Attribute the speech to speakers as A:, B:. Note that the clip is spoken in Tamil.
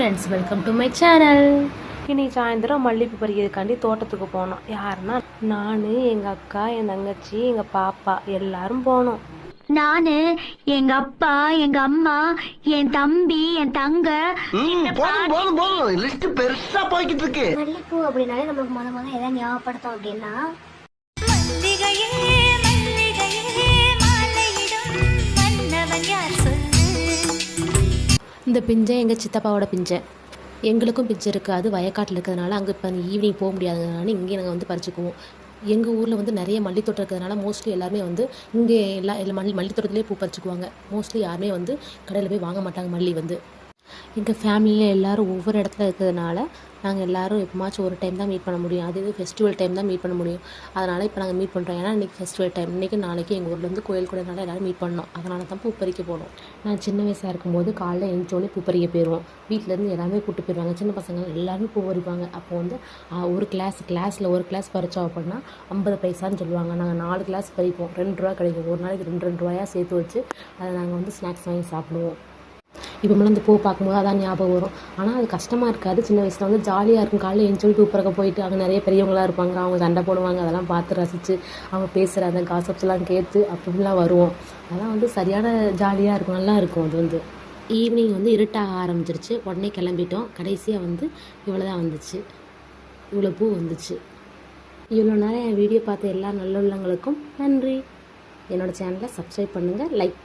A: Friends welcome to my channel இன்னைக்கு சாயந்தரம் மல்லிகைப்பூ பறிக்கிறதுக்காண்டி தோட்டத்துக்கு போனோம். யாருன்னா நான் எங்கள் அக்கா என் தங்கச்சி எங்கள் பாப்பா எல்லாரும் போனோம்.
B: நானு எங்க அப்பா எங்க அம்மா என் தம்பி என் தங்க
C: போதும் போதும் போதும். லிஸ்ட் பெருசா போய்கிட்டு இருக்கு.
B: மல்லிப்பூ அப்படின்னாலே நம்மளுக்கு முத முத எதை ஞாபகப்படுத்தும் அப்படின்னா
A: இந்த பிஞ்சை எங்கள் சித்தப்பாவோட பிஞ்சை. எங்களுக்கும் பிஞ்சை இருக்குது அது வயக்காட்டில் இருக்கிறதுனால அங்கே இப்போ ஈவினிங் போக முடியாததுனால இங்கே நாங்கள் வந்து பறிச்சுக்குவோம். எங்கள் ஊரில் வந்து நிறைய மல்லித்தோட்டம் இருக்கிறதுனால மோஸ்ட்லி எல்லாருமே வந்து இங்கே எல்லா எல்லா மல்லி மல்லித்தோட்டத்திலே பூ பறிச்சுக்குவாங்க. மோஸ்ட்லி யாருமே வந்து கடையில் போய் வாங்க மாட்டாங்க மல்லி வந்து. எங்கள் ஃபேமிலியில் எல்லாரும் ஒவ்வொரு இடத்துல இருக்கிறதுனால நாங்கள் எல்லாரும் எப்போமாச்சும் ஒரு டைம் தான் மீட் பண்ண முடியும். அது இது ஃபெஸ்டிவல் டைம் தான் மீட் பண்ண முடியும். அதனால் இப்போ நாங்கள் மீட் பண்ணுறோம் ஏன்னா இன்றைக்கி ஃபெஸ்டிவல் டைம் இன்றைக்கி நாளைக்கு எங்கள் ஊர்லேருந்து கோயில் கூடனால எல்லோரும் மீட் பண்ணோம். அதனால தான் பூ பறிக்க போனோம். நான் சின்ன வயசாக இருக்கும்போது காலைல எழுந்தோடனே பூ பறிக்க போயிடுவோம் வீட்டிலேருந்து எல்லாமே கூப்பிட்டு போயிடுவாங்க சின்ன பசங்க எல்லாருமே பூ பறிப்பாங்க அப்போ வந்து ஒரு கிளாஸ் கிளாஸில் ஒரு கிளாஸ் பறித்தோம் அப்படின்னா ஐம்பது பைசான்னு சொல்லுவாங்க. நாங்கள் நாலு கிளாஸ் பறிப்போம். ரெண்டு ரூபா கிடைக்கும். ஒரு நாளைக்கு ரெண்டு ரெண்டு ரூபாயாக சேர்த்து வச்சு அதை நாங்கள் வந்து ஸ்நாக்ஸ் வாங்கி சாப்பிடுவோம். இப்போ மேலே அந்த பூ பார்க்கும்போது அதான் ஞாபகம் வரும். ஆனால் அது கஷ்டமாக இருக்காது. சின்ன வயசில் வந்து ஜாலியாக இருக்கும். காலையில் எஞ்சோல் பூ போயிட்டு அங்கே நிறைய பெரியவங்களாக இருப்பாங்க. அவங்க சண்டை போடுவாங்க. அதெல்லாம் பார்த்து ரசித்து அவங்க பேசுகிற அந்த காசப்ஸ்லாம் கேட்டு அப்படிலாம் வருவோம். அதெல்லாம் வந்து சரியான ஜாலியாக இருக்கும். நல்லா இருக்கும் அது வந்து. ஈவினிங் வந்து இருட்டாக ஆரம்பிச்சிருச்சு. உடனே கிளம்பிட்டோம். கடைசியாக வந்து இவ்வளோ தான் வந்துச்சு. இவ்வளோ பூ வந்துச்சு. இவ்வளோ நேரம் என் வீடியோ பார்த்த எல்லா நல்லுள்ளங்களுக்கும் நன்றி. என்னோடய சேனலை சப்ஸ்கிரைப் பண்ணுங்கள் லைக்